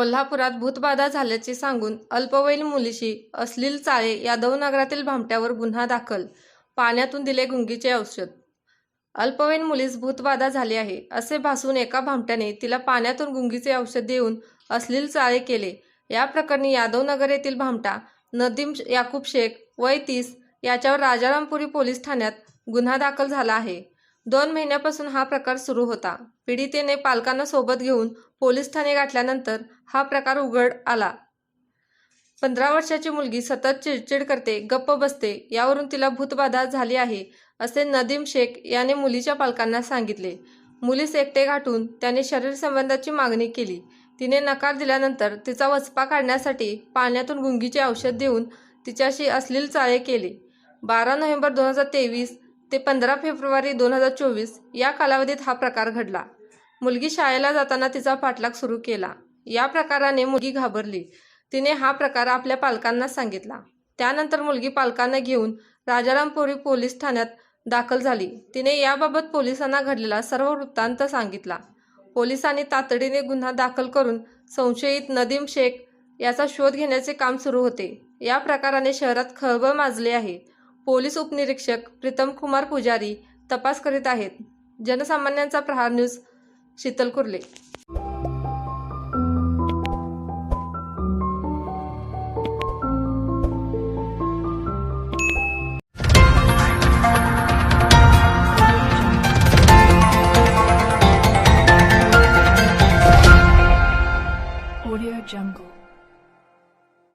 कोल्हापुरात भूतबाधा झाल्याचे सांगून अल्पवयीन मुलीशी अश्लील चाळे यादवनगरातील भामट्यावर गुन्हा दाखल. पाण्यातून दिले गुंगीचे औषध. अल्पवयीन मुलीस भूतबाधा झाली आहे असे भासून एका भामट्याने तिला पाण्यातून गुंगीचे औषध देऊन अश्लील चाळे केले. या प्रकरणी यादवनगर येथील भामटा नदीम याकूब शेख वय तीस याच्यावर राजारामपुरी पोलीस ठाण्यात गुन्हा दाखल झाला आहे. दोन महिन्यापासून हा प्रकार सुरू होता. पीडितेने पालकांना सोबत घेऊन पोलीस ठाणे गाठल्यानंतर हा प्रकार उघड आला. पंधरा वर्षाची मुलगी सतत चिडचिड करते गप्प बसते यावरून तिला भूतबाधा झाली आहे असे नदीम शेख याने मुलीच्या पालकांना सांगितले. मुलीस एकटे गाठून त्याने शरीर संबंधाची मागणी केली. तिने नकार दिल्यानंतर तिचा वचपा काढण्यासाठी पाण्यातून गुंगीचे औषध देऊन तिच्याशी अश्लील चाळे केले. बारा नोव्हेंबर दोन हजार तेवीस ते पंधरा फेब्रुवारी दोन हजार चोवीस या कालावधीत हा प्रकार घडला. मुलगी शाळेला जाताना तिचा पाठलाग सुरू केला. या प्रकाराने मुलगी घाबरली. तिने हा प्रकार आपल्या पालकांना सांगितला. त्यानंतर मुलगी पालकांना घेऊन राजारामपुरी पोलीस ठाण्यात दाखल झाली. तिने याबाबत पोलिसांना घडलेला सर्व वृत्तांत सांगितला. पोलिसांनी तातडीने गुन्हा दाखल करून संशयित नदीम शेख याचा शोध घेण्याचे काम सुरू होते. या प्रकाराने शहरात खळबळ माजली आहे. पोलीस उपनिरीक्षक प्रीतम कुमार पुजारी तपास करीत आहेत जनसामान्यांचा प्रहार news Sheetal Kurle Audio Jungle.